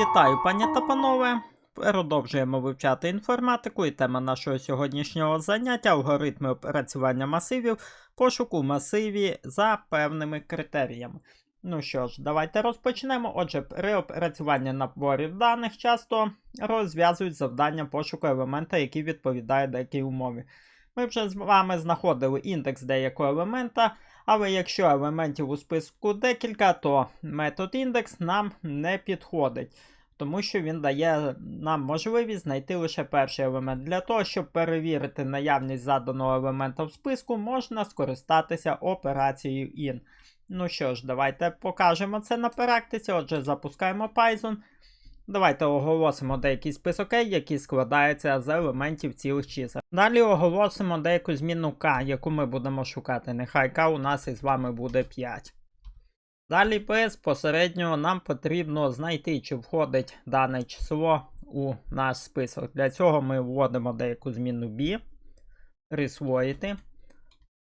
Вітаю, пані та панове! Продовжуємо вивчати інформатику і тема нашого сьогоднішнього заняття алгоритми опрацювання масивів, пошуку масиві за певними критеріями. Ну що ж, давайте розпочнемо. Отже, при опрацюванні наборів даних часто розв'язують завдання пошуку елемента, який відповідає деякій умові. Ми вже з вами знаходили індекс деякого елемента, але якщо елементів у списку декілька, то метод індекс нам не підходить, тому що він дає нам можливість знайти лише перший елемент. Для того, щоб перевірити наявність заданого елемента в списку, можна скористатися операцією in. Ну що ж, давайте покажемо це на практиці. Отже, запускаємо Python. Давайте оголосимо деякий список A, який складається з елементів цілих чисел. Далі оголосимо деяку зміну K, яку ми будемо шукати. Нехай K у нас із вами буде 5. Далі безпосередньо нам потрібно знайти, чи входить дане число у наш список. Для цього ми вводимо деяку зміну B, присвоїти.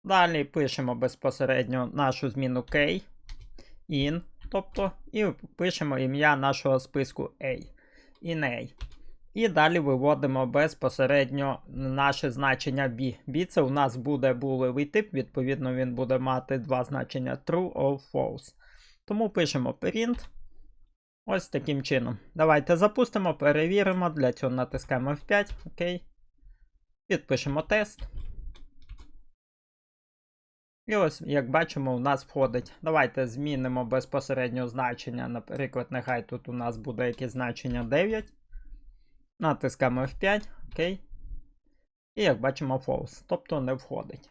Далі пишемо безпосередньо нашу зміну K, in, тобто, і пишемо ім'я нашого списку A. In. І далі виводимо безпосередньо наше значення B. B це у нас буде булевий тип, відповідно, він буде мати два значення true or false. Тому пишемо print. Ось таким чином. Давайте запустимо, перевіримо. Для цього натискаємо F5. Окей. Підпишемо тест. І ось, як бачимо, у нас входить. Давайте змінимо безпосередньо значення. Наприклад, нехай тут у нас буде якесь значення 9. Натискаємо F5. Окей. І як бачимо, false. Тобто не входить.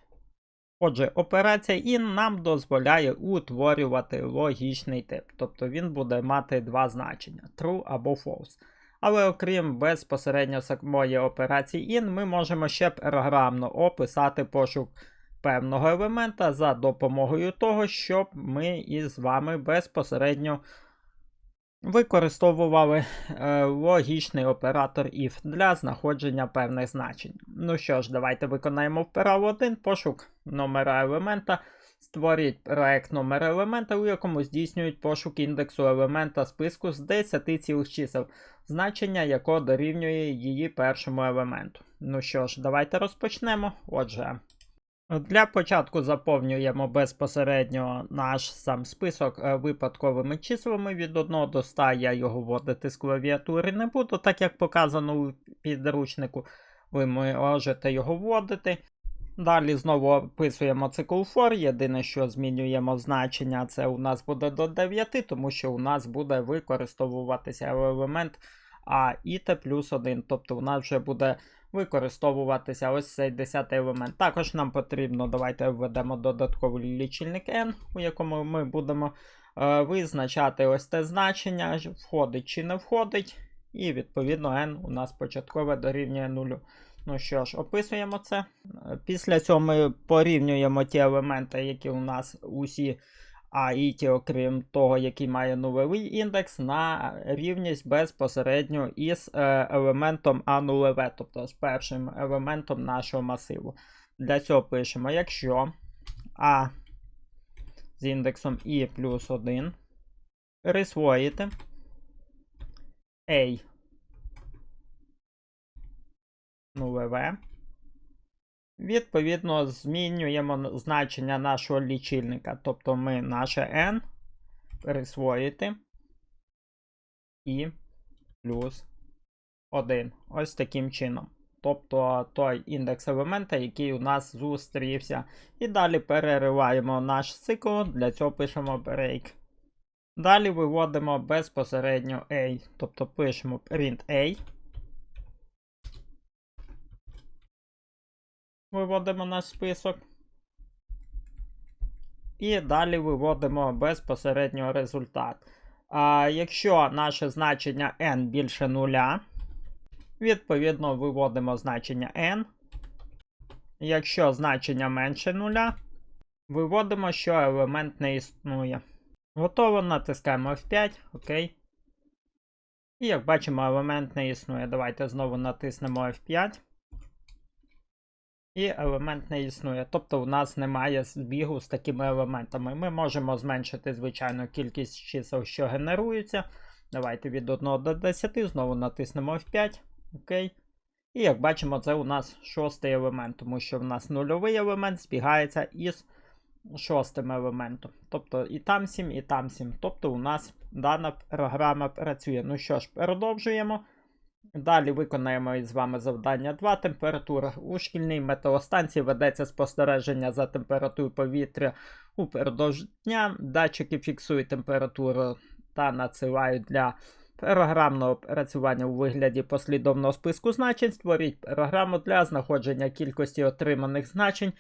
Отже, операція in нам дозволяє утворювати логічний тип. Тобто він буде мати два значення: true або false. Але окрім безпосередньо самої операції in, ми можемо ще програмно описати пошук певного елемента за допомогою того, щоб ми із вами безпосередньо використовували е, логічний оператор if для знаходження певних значень. Ну що ж, давайте виконаємо вправо 1 пошук номера елемента. Створіть проект номер елемента, у якому здійснюють пошук індексу елемента списку з 10 цілих чисел, значення якого дорівнює її першому елементу. Ну що ж, давайте розпочнемо. Отже. Для початку заповнюємо безпосередньо наш сам список е, випадковими числами від 1 до 100. Я його вводити з клавіатури не буду, так як показано у підручнику. Ви можете його вводити. Далі знову описуємо цикл for. Єдине, що змінюємо значення, це у нас буде до 9, тому що у нас буде використовуватися елемент а іт плюс 1. Тобто у нас вже буде використовуватися ось цей 10 елемент. Також нам потрібно, давайте введемо додатковий лічильник n, у якому ми будемо е, визначати ось те значення, входить чи не входить. І відповідно n у нас початкове дорівнює 0. Ну що ж, описуємо це. Після цього ми порівнюємо ті елементи, які у нас усі а і ті, окрім того, який має нульовий індекс, на рівність безпосередньо із е, елементом А нулеве, тобто з першим елементом нашого масиву. Для цього пишемо, якщо А з індексом І плюс 1 присвоїти A нулеве. Відповідно, змінюємо значення нашого лічильника. Тобто ми наше n присвоїти і плюс 1. Ось таким чином. Тобто той індекс елемента, який у нас зустрівся. І далі перериваємо наш цикл, для цього пишемо break. Далі виводимо безпосередньо A, тобто пишемо print A. Виводимо наш список. І далі виводимо безпосередньо результат. А Якщо наше значення n більше нуля, відповідно виводимо значення n. Якщо значення менше нуля, виводимо, що елемент не існує. Готово, натискаємо F5, ОК. І як бачимо, елемент не існує. Давайте знову натиснемо F5 і елемент не існує. Тобто в нас немає збігу з такими елементами. Ми можемо зменшити, звичайно, кількість чисел, що генеруються. Давайте від 1 до 10, знову натиснемо F5. Окей. І як бачимо, це у нас шостий елемент, тому що в нас нульовий елемент збігається із шостим елементом. Тобто і там 7, і там 7. Тобто у нас дана програма працює. Ну що ж, продовжуємо. Далі виконаємо із вами завдання 2. Температура. У шкільній метеостанції ведеться спостереження за температурою повітря упродовж дня. Датчики фіксують температуру та надсилають для програмного працювання у вигляді послідовного списку значень. Створіть програму для знаходження кількості отриманих значень,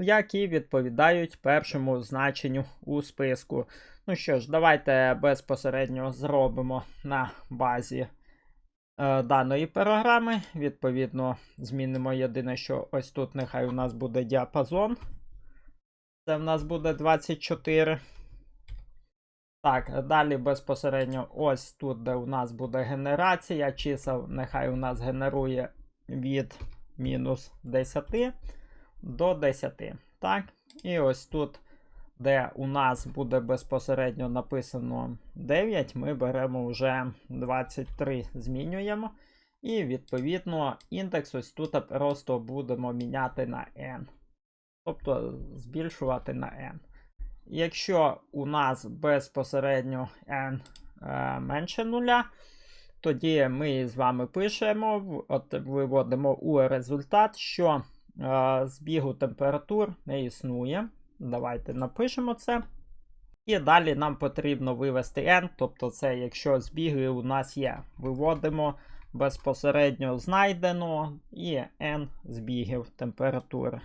які відповідають першому значенню у списку. Ну що ж, давайте безпосередньо зробимо на базі даної програми. Відповідно, змінимо єдине, що ось тут нехай у нас буде діапазон. Це в нас буде 24. Так, далі безпосередньо ось тут, де у нас буде генерація чисел, нехай у нас генерує від мінус 10 до 10. Так, і ось тут, де у нас буде безпосередньо написано 9, ми беремо вже 23, змінюємо. І відповідно індекс ось тут просто будемо міняти на n. Тобто збільшувати на n. Якщо у нас безпосередньо n е, менше нуля, тоді ми з вами пишемо, от виводимо у результат, що е, збігу температур не існує. Давайте напишемо це. І далі нам потрібно вивести n, тобто це якщо збіги у нас є. Виводимо безпосередньо знайдено і n збігів температури.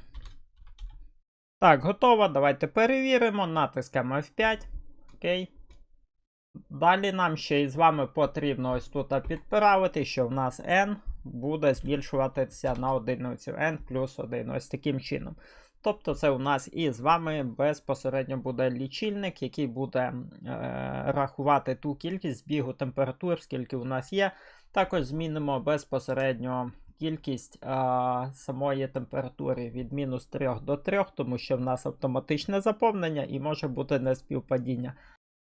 Так, готово. Давайте перевіримо. Натискаємо F5. Окей. Далі нам ще із вами потрібно ось тут підправити, що в нас n буде збільшуватися на одиницю n плюс 1. Ось таким чином. Тобто, це у нас і з вами безпосередньо буде лічильник, який буде е, рахувати ту кількість збігу температур, скільки у нас є. Також змінимо безпосередньо кількість а, самої температури від мінус 3 до 3, тому що в нас автоматичне заповнення і може бути неспівпадіння.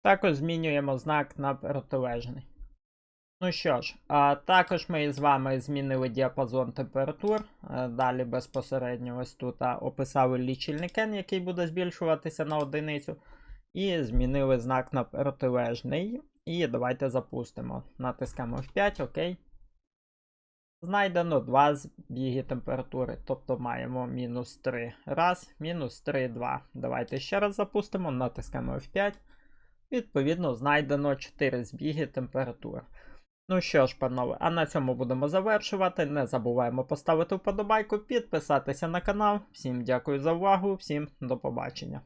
Також змінюємо знак на протилежний. Ну що ж, також ми з вами змінили діапазон температур. Е, Далі безпосередньо ось тут описали лічильник N, який буде збільшуватися на одиницю. І змінили знак на протилежний. І давайте запустимо. Натискаємо F5, ОК. Знайдено два збіги температури, тобто маємо мінус 3 раз, мінус 3, 2. Давайте ще раз запустимо, натискаємо F5. Відповідно, знайдено 4 збіги температур. Ну що ж, панове, а на цьому будемо завершувати. Не забуваємо поставити вподобайку, підписатися на канал. Всім дякую за увагу, всім до побачення.